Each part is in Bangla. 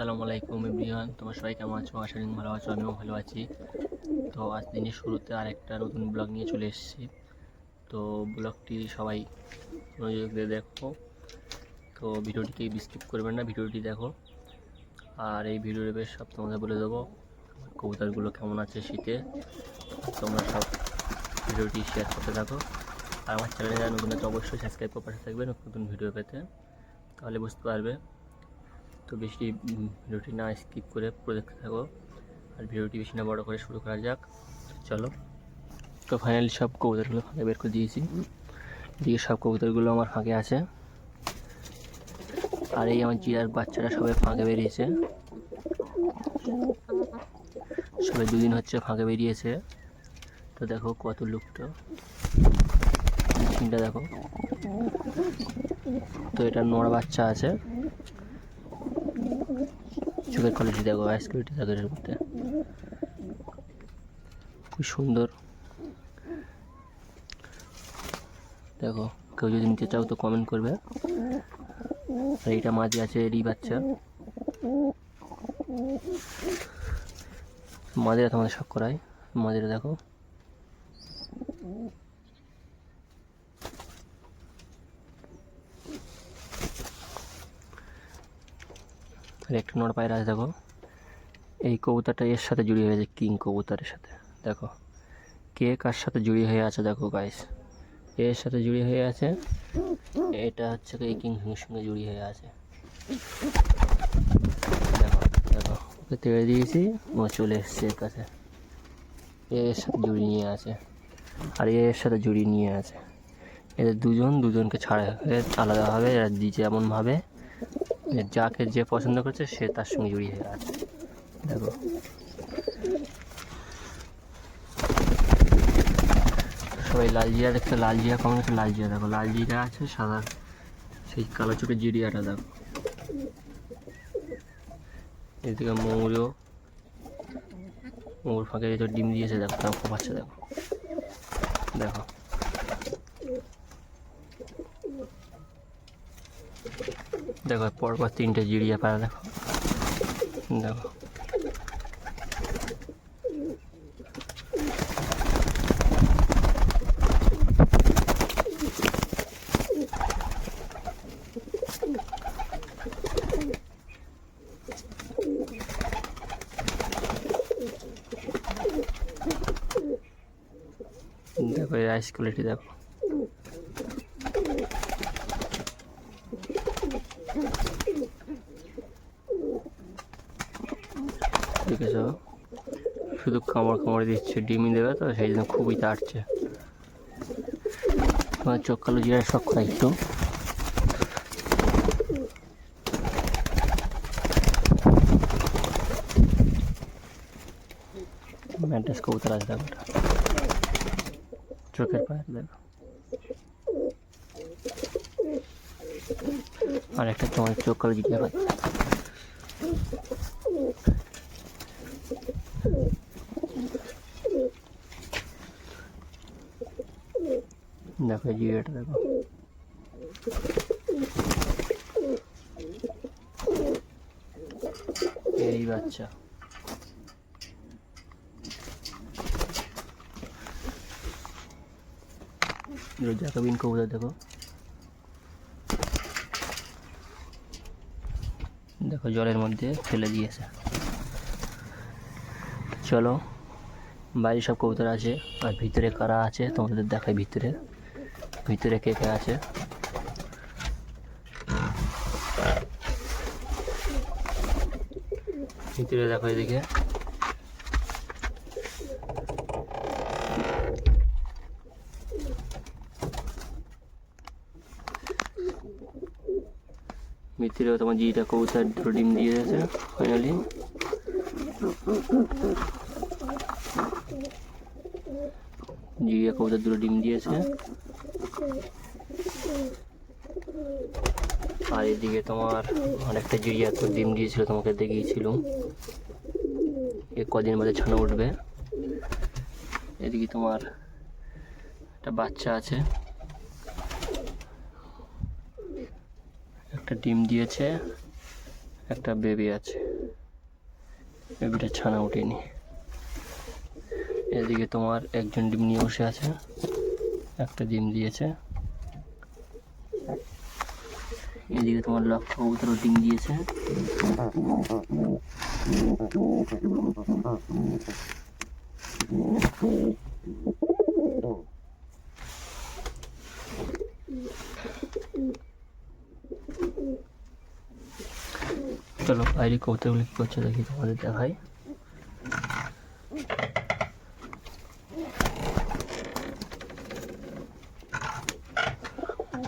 আসসালামু আলাইকুম এভরিওয়ান। তোমার সবাই কেমন আছো? আশা করি ভালো আছো, আমিও ভালো আছি। তো আজ দিনের শুরুতে আরেকটা নতুন ব্লগ নিয়ে চলে এসেছি। তো ব্লগটি সবাই মনোযোগ দিয়ে দেখো। তো ভিডিওটিকে স্কিপ করবেন না, ভিডিওটি দেখো। আর এই ভিডিওর বেশ সব তোমাদের বলে দেবো, কবুতরগুলো কেমন আছে শীতে। তোমরা সব ভিডিওটি শেয়ার করতে থাকো। আর আমার চ্যানেলে নতুন আছে, অবশ্যই সাবস্ক্রাইব করে পাশে থাকবে নতুন নতুন ভিডিও পেতে। তাহলে বুঝতে পারবে। তো বেশি ভিডিওটি না স্কিপ করে পুরো দেখতে থাকো। আর ভিডিওটি বেশি না বড় করে শুরু করা যাক। চলো। তো ফাইনালি সব কবুতরগুলো ফাঁকে বের করে দিয়েছি। দিয়ে সব কবুতরগুলো আমার ফাঁকে আছে। আর এই আমার জিরার বাচ্চারা সবাই ফাঁকে বেরিয়েছে। সবাই দুদিন হচ্ছে ফাঁকে বেরিয়েছে। তো দেখো কত মেশিনটা দেখো। তো এটা নোড়া বাচ্চা আছে। চোখের কোয়ালিটি দেখো আইস কোয়ালিটি দেখো এর মধ্যে। খুব সুন্দর। দেখো, কেউ যদি নিতে চাও তো কমেন্ট করবে। আর এইটা মাঝে আছে এরই বাচ্চা। মাঝেরা তোমাদের শখ করায়। মাঝেরা দেখো। আর একটা নড় পায়রা আছে দেখো। এই কবুতরটা এর সাথে জড়িয়ে হয়েছে কিং কবুতরের সাথে। দেখো, কে কার সাথে জুড়ি হয়ে আছে দেখো গাইস এর সাথে জুড়ি হয়ে আছে? এটা হচ্ছে এই কিং সঙ্গে জুড়ি হয়ে আছে। দেখো দেখো, ওকে তেড়ে দিয়েছি, ও চলে এসছে এর কাছে। এর সাথে জুড়ি নিয়ে আছে, আর এর সাথে জড়িয়ে নিয়ে আছে। এদের দুজন, দুজনকে ছাড়া আলাদাভাবে, এরা দিচ্ছে এমনভাবে যে যাকে যে পছন্দ করছে সে তার সঙ্গে জড়িয়ে আছে। দেখো। সবাই লাল জিরা দেখতে লাল জিরা কেমন আছে লাল জিরা দেখো। লাল জিরা আছে, সাদা। সেই কালো চোখের জিরিয়াটা দেখো। এদিকে ময়ূরও। ময়ূর ফাঁকে তো ডিম দিয়েছে, দেখো। তাও পাচ্ছে দেখো। দেখো। দেখো পরপর তিনটে জিরিয়া পাড়া দেখো। দেখো। দেখো এই আইস কোয়ালিটি দেখো। দেখেছ শুধু কামড় কামড় দিচ্ছে ডিমি দেবে তো, সেই জন্য খুবই তাড়ছে। তোমার চোখ কালো জিরা সব খাই একটু? ম্যান্টাস কবুতর আছে ওটা। চোখের পায়ের দেখো। আর একটা তোমার চোখ কালো জিরা পাই দেখো, এই জিরিয়াটা দেখো। এই বাচ্চা। জ্যাকবিন কবুতর দেখো। দেখো, জলের মধ্যে ফেলে দিয়েছে। চলো, বাইরে সব কবুতর আছে, আর ভিতরে কারা আছে তোমাদের দেখাই ভিতরে। ভিতরে কে কে আছে? ভিতরে দেখো এদিকে। ভিতরেও তোমার জিটা কবুতর দুটো ডিম দিয়ে দিয়েছে ফাইনালি জিয়া কবুতর দুটো ডিম দিয়েছে। আর এদিকে তোমার অনেকটা জিরিয়া, তো ডিম দিয়েছিল, তোমাকে দেখিয়েছিলাম। এ কদিন বাদে ছানা উঠবে। এদিকে তোমার একটা বাচ্চা আছে। একটা ডিম দিয়েছে, একটা বেবি আছে। বেবিটা ছানা ওঠেনি এদিকে তোমার একজন ডিম নিয়ে বসে আছে। একটা ডিম দিয়েছে। এদিকে তোমার লক্ষ্য কবুতরও ডিম দিয়েছে। চলো, বাইরে কবুতরগুলো কি করছে দেখি তোমাদের দেখাই।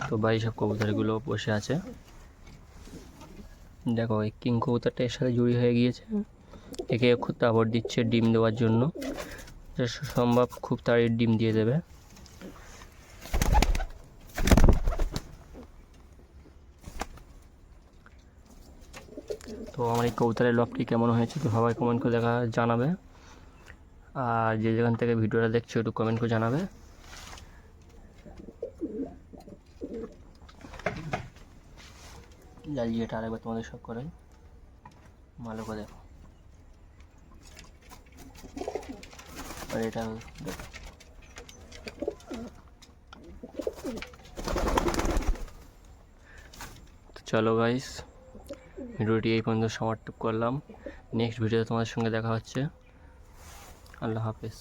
তো বাইরে সব কবুতরগুলো বসে আছে। দেখো, এই কিং কবুতরটা এর সাথে জুড়ি হয়ে গিয়েছে। একে খুব তাবড় দিচ্ছে ডিম দেওয়ার জন্য। সম্ভব খুব তাড়াতাড়ি ডিম দিয়ে দেবে। তো আমার এই কবুতরের লকটি কেমন হয়েছে তো সবাই কমেন্ট করে দেখা জানাবে। আর যে যেখান থেকে ভিডিওটা দেখছ একটু কমেন্ট করে জানাবে। জ্বালিয়েটা আরেকবার তোমাদের সব করেন ভালো করে দেখো। আর এটা দেখো। চলো গাইস ভিডিওটি এই পর্যন্ত সমাপ্ত করলাম। নেক্সট ভিডিওতে তোমাদের সঙ্গে দেখা হচ্ছে। আল্লাহ হাফেজ।